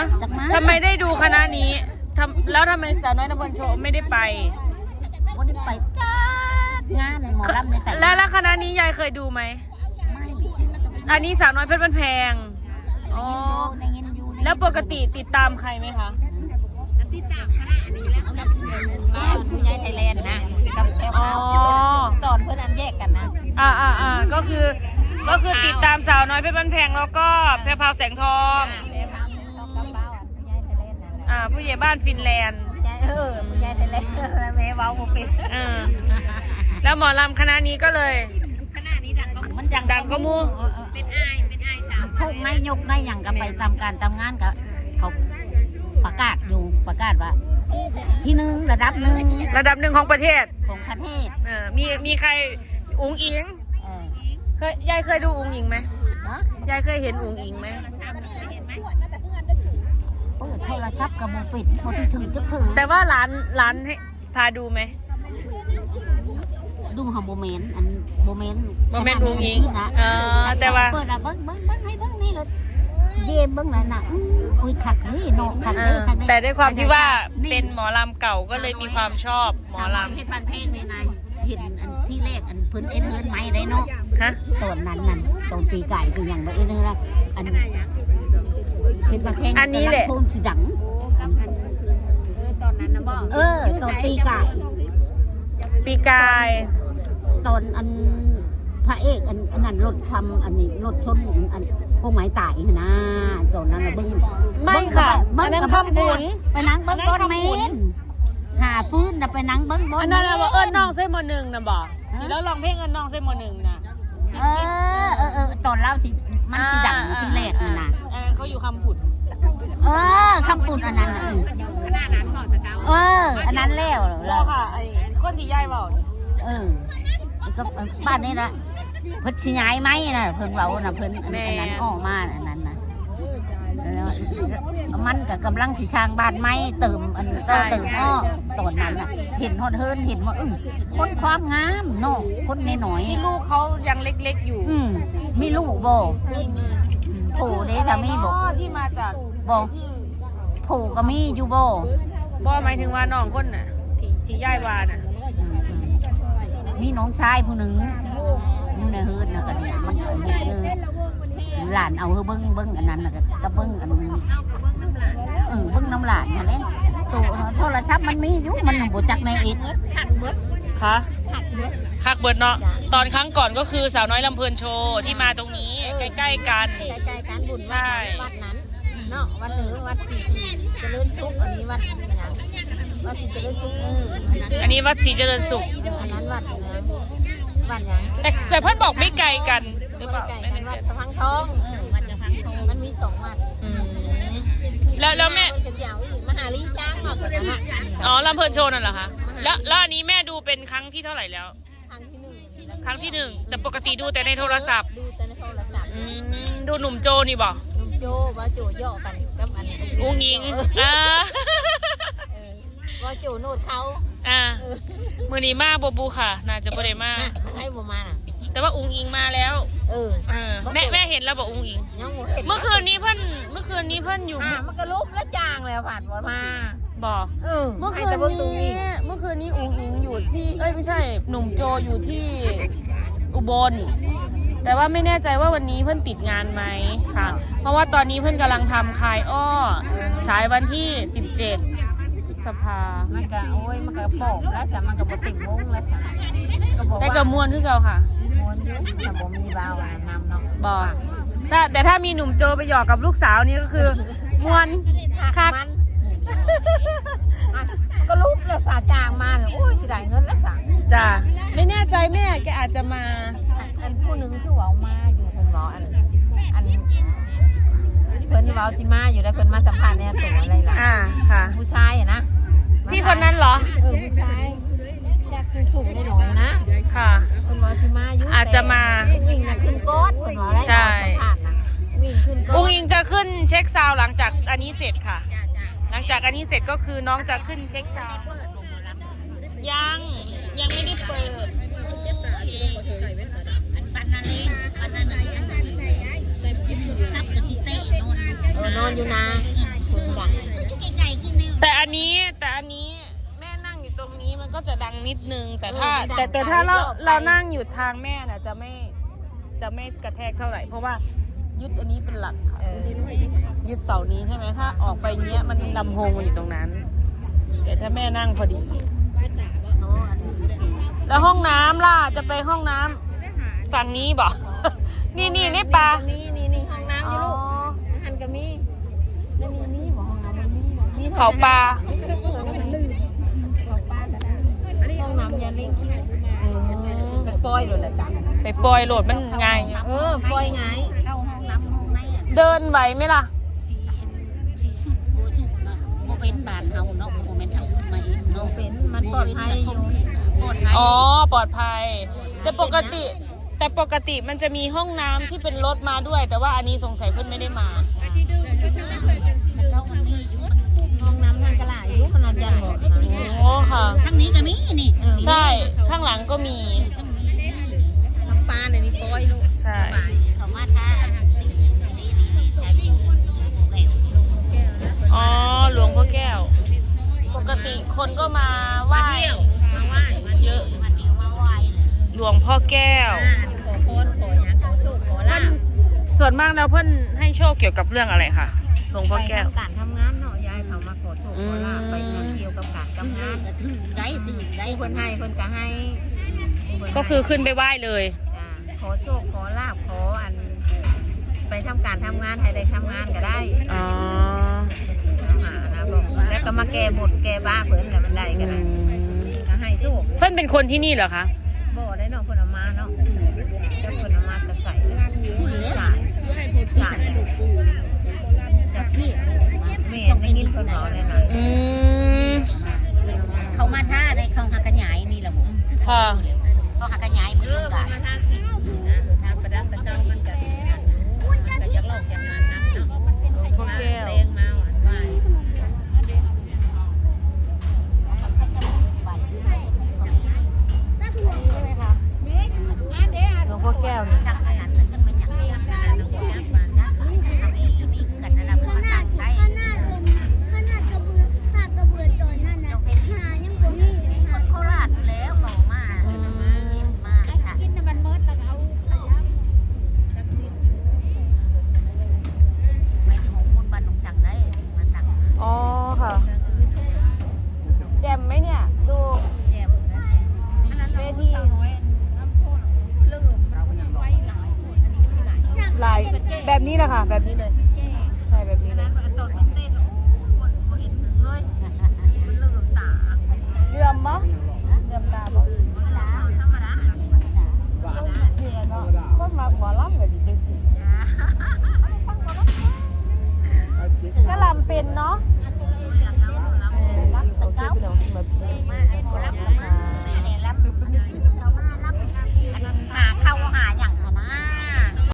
ะจากมาทำไมได้ดูคณะนี้ทำแล้วทำไมสาวน้อยนพลโชว์ไม่ได้ไปวันนี้ไปจ้างานหมอลำในใส่แล้วแล้วคณะนี้ยายเคยดูไหมไม่อันนี้สาวน้อยเพชรบ้านแพงอ๋อในเงินอยู่แล้วปกติติดตามใครไหมคะติดตามคณะอันนี้แล้วคณะที่หนึ่งบ้านผู้ใหญ่ไทยแลนด์นะกับแก้วอ๋อตอนเพื่อนอันแยกกันนะอ่าอ่าอ่าก็คือก็คือติดตามสาวน้อยเพชรบ้านแพงแล้วก็แพรพราวแสงทองแล้วต้อง ผู้ใหญ่บ้านฟินแลนด์ผู้ใหญ่เออผู้ใหญ่ไทยแลนด์แล้วแม่เว้าบ่เป็นเออแล้วหมอลำคณะนี้ก็เลยคณะนี้ดังก็มันดังดังก็มู่ เป็นอายเป็นอายสาวพวกนายยกนายหยังก็ไปตามการตามงานก็เขาประกาศอยู่ประกาศว่า ที่หนึ่งระดับหนึ่งระดับหนึ่งของประเทศของประเทศเออมีมีใครอุ๋งอิงเออเคยยายเคยดูอุ๋งอิงไหมเนาะยายเคยเห็นอุ๋งอิงไหม เปิดโทรศัพท์กับโมปิดพอที่ถึงจะถึงแต่ว่าร้านร้านให้พาดูไหม ดูของโมเมนต์อันโมเมนต์โมเมนต์อุ๋งอิงนะเออแต่ว่า เปิดอะเบิ้งเบิ้งเบิ้งให้เบิ้งนี่เลยเยมเบิ้งนั่นน่ะอื้ออุ้ยขัดนี่โนขัดเอเลยอขัดเลยแต่ด้วยความที่ว่าเป็นหมอลำเก่าก็เลยมีความชอบหมอสาวน้อยลำเพชรบันเพงนี่นายเห็นอันที่แรกอันเพิ่นเอ็นเฮิร์นไหมได้เนาะ ฮะตอนนั้นนั่นตอนปีไก่คืออย่างบ่เอ็นเฮิร์นนะอัน เพชรบันเพงอันนี้แหละ กำงโพนสีดังตอนนั้นนะบอกเออตอนปีไก่ปีกาย ตอนอันพระเอกอันอันนั้นรถทำอันนี้รถชนอันพวกไม้ตายหั่นนะตอนนั้นน่ะเบิ้งไม่ค่ะเบิ้อังนนั้นกับคำขุนไปนั่งเบิ้งบนอันนั้นเมคำขุนนหาฟื้นน่ะไปนั่งเบิ้งบนอันนั้นน่ะมว่าเอิญน้องเส้นมหนึ่งนะบอกที่เราลองเพลงเอิญน้องเส้นมหนึ่งนะ เออเออเออตอนเล่าที่มันที่ดังที่แรกนั่นน่ะอ่าเขาอยู่คำผุนเออคำปุ่นอันนั้นน่ะขนาดนั้นบอกตะเกาเออ อันนั้นแล้วบแล้อวกค่ะไอ้คนที่ย่ายบอกเออแล้วก็บ้านนี้ละเพิ่นสิย้ายไหมน่ะเพิ่นเว้าน่ะเพิ่นอันอันนั้นออกมาอันนั้นน่ะแล้ว มันก็กำลังสิสร้างบ้านไหมเติมอันเติมอ้อตอนนั้นน่ะ เห็นฮอดเฮินเห็นว่าอึ้งคนความงามเนาะคนน้อยที่ลูกเขายังเล็กๆอยู่ ๆอืมมีลูกบ่มีมีโผเด้สามีบ่ ที่มาจากบ่ ที่โผก็มีอยู่บ่บ่หมายถึงว่าน้องคนน่ะที่ที่ย่ายวาน่ะอืมอืมมีน้องชายผู้หนึ่งอยู่ในเฮินน่ะก็เนี่ยมันก็เฮ็ดเลย หลานเอาเฮอเบิ้งเบิ้งอันนั้นน่ะก็ก็เบิ้งอันเออเบิ้งน้ำหลานนั่นแหละตัวโทรศัพท์มันมีอยู่มันบ่จักในอินขัดเบิดคะขัดเบิดคักเบิร์ดเนาะตอนครั้งก่อนก็คือสาวน้อยลำเพลินโชว์ที่มาตรงนี้ใกล้ๆกันใกล้ๆกันบุญใช่วัดนั้นเนาะวัดหนึ่งวัดสี่เจริญสุขอันนี้วัดหยังวัดสี่เจริญสุขเอออันนี้วัดศรีเจริญสุขอันนั้นวัดหยังวัดหยังแต่แต่เพื่อนบอกไม่ไกลกันหรือเปวัล่าดไก่ไม่กันแน่ วัดใจสะพังทองเออวัดสะพังทองมันมีสองวัดอืมแล้วแล้วแม่เพิ่นก็สิเอาอีกมหาลีจ้างมาเพิ่นน่ะอ๋อลำเพลินโชว์นั่นเหรอคะแล้วแล้วอันนี้แม่ดูเป็นครั้งที่เท่าไหร่แล้ว ครั้งที่หนึ่งครั้งที่หนึ่งแต่ปกติดูแต่ในโทรศัพท์ดูแต่ในโทรศัพท์อืมดูหนุ่มโจนี่บอกลุงโจว่าโจเหยาะกันกับอันอุ้งยิงเอออ่าเออว่าโจโนดเขาอ่าเออมือนี้มาบบูค่ะ น่าจะบ่ได้มาอะให้บ่มาน่ะ แต่ว่าอุ้งอิงมาแล้วเออเออแม่แม่เห็นแล้วบอกอุ้งอิง ยังบ่เห็นเมื่อคืนนี้เพิ่นเมื่อคืนนี้เพิ่นอยู่อะมันก็ลุกแล้วจางแล้วผ่านบ่มาบอกเออเมื่อคืให้นแต่เบิ่งตูนี้อีกเมื่อคืนนี้อุ้งอิงอยู่ที่เอ้ยไม่ใช่หนุ่มโจอยู่ที่อุบล แต่ว่าไม่แน่ใจว่าวันนี้เพื่อนติดงานไหมค่ะ เพราะว่าตอนนี้เพื่อนกำลังทำคายอ้อฉายวันที่ 17 พฤษภา มันก็โอ้ยมันก็โปกแล้วสามันก็บ่ติดวงแล้วสาก็บอกแต่ว่ากับมวลคือเก่าค่ะมวนอยู่ถ้าบ่มีบ่าวอะนำเนาะบอกแต่แต่ถ้ามีหนุ่มโจไปหยอกกับลูกสาวนี่ก็คือมวลคักมันอะมันก็ลุกแล้วสาจางมาเนี่ยโอ้ยสิได้เงินแล้วสาจ้ะไม่แน่ใจแม่แกอาจจะมา อันผู้หนึงคือเว้ามาอยู่เพิ่นเว้าอันอันเพิ่นเว้าสิมาอยู่แล้วเพิ่นมาสัมภาษณ์เนี่ยตัวอะไรล่ะอ่าค่ะ ผู้ชายอะนะพี่คนนั้นเหรอ เออผู้ชายจากสูงๆหน่อยๆนะค่ะคนว่าสิมาอยู่อาจจะมาวิ่งน่ะขึ้นก้อนคนว่าอะไรใช่ สัมภาษณ์น่ะวิ่งขึ้นก้อนอุ้งอิงจะขึ้นเช็คซาวด์หลังจากอันนี้เสร็จค่ะจ้าจ้าหลังจากอันนี้เสร็จก็คือน้องจะขึ้นเช็คซาวด์ยังยังไม่ได้เปิด ปันนาเลปันนาเลยังตับ นอนเออนอนอยู่นาผู้ดังแต่อันนี้แต่อันนี้แม่นั่งอยู่ตรงนี้มันก็จะดังนิดนึง แต่ถ้า แต่แต่ถ้าเราเรานั่งอยู่ทางแม่น่ะ จะไม่จะไม่กระแทกเท่าไหร่เพราะว่ายึดอันนี้เป็นหลักค่ะเออยึดเสานี้ใช่ไหมถ้าออกไปเนี้ยมันลำโพงมันอยู่ตรงนั้น แต่ถ้าแม่นั่งพอดี แล้วห้องน้ำล่ะจะไปห้องน้ำฝั่งนี้บอกนี่นี่นี่ปลานี่นี่นี่ห้องน้ำอยู่ลูก หันก็มีแล้วนี่มีบ่ห้องน้ำมันมีบ่มีเขาปลาห้องน้ำอย่าเล่งคิดจะปล่อยเลยละจ้ะไปปล่อยโหลดมันง่ายเออปล่อยไงเข้าห้องน้ำห้องในอะเดินไหวไหมล่ะชีชีสุดโบสุดเนาะโบเป็นบ้านเฮาเนาะโบเป็นทางอื่นมาเองเราเนาะเป็นมันปลอดภัยอยู่ปลอดภัยอ๋อปลอดภัยแต่ปกติ แต่ปกติมันจะมีห้องน้ำที่เป็นรถมาด้วย แต่ว่าอันนี้สงสัยเพื่อนไม่ได้มามันต้องมันมีอยู่ห้องน้ำทางกระหล่อยู่ขนาดยันบอกนะโอ้ค่ะทางนี้ก็มีนี่เออใช่ข้างหลังก็มีน้ำปลาเนี่ยนี่ปล่อยลูกใช่ สบายเขามาท่าอันสิ่งนี้นี่แท้จริงแล้วอ๋อหลวงพ่อแก้ว ปกติคนก็มาไหมาว้เที่ยวมาไหว้มาเยอะมัน หลวงพ่อแก้วอ่าขอพรขอหยังขอโชคขอลาภส่วนมากแล้วเพื่อนให้โชคเกี่ยวกับเรื่องอะไรคะหลวงพ่อแก้ว ไปทำการทำงานเนาะยายเขามาขอโชคขอลาภอืมไปงานเกี่ยวกับการทำงานก็ถือได้ถือได้ผู้เพิ่นให้เพิ่นก็ให้ผู้เพิ่นให้ก็คือขึ้นไปไหว้เลย จ้ะขอโชคขอลาภขออัน ไปทำการทำงานให้ได้ทำงานก็ได้อ๋อหานะบอกแล้วก็มาแก้บนแก้บ้าเพิ่นแล้วมันได้ก็ได้ก็ให้โชคเพื่อนเป็นคนที่นี่เหรอคะ หลานหลานจากพี่แม่ไม่นินคนหมอเลยนะเขามาท่าในเขาหักกันยายนี่แหละผมค่ะเขาหักกันยายมือกันประดับตะเกามันกันก็จะโลกอย่างนั้นนะเนาะมาเตงมา แบบนี้นะคะแบบนี้เลยใช่แบบนี้ตอนเต้นโอ้โหเห็นเลยเรื่องมั้ง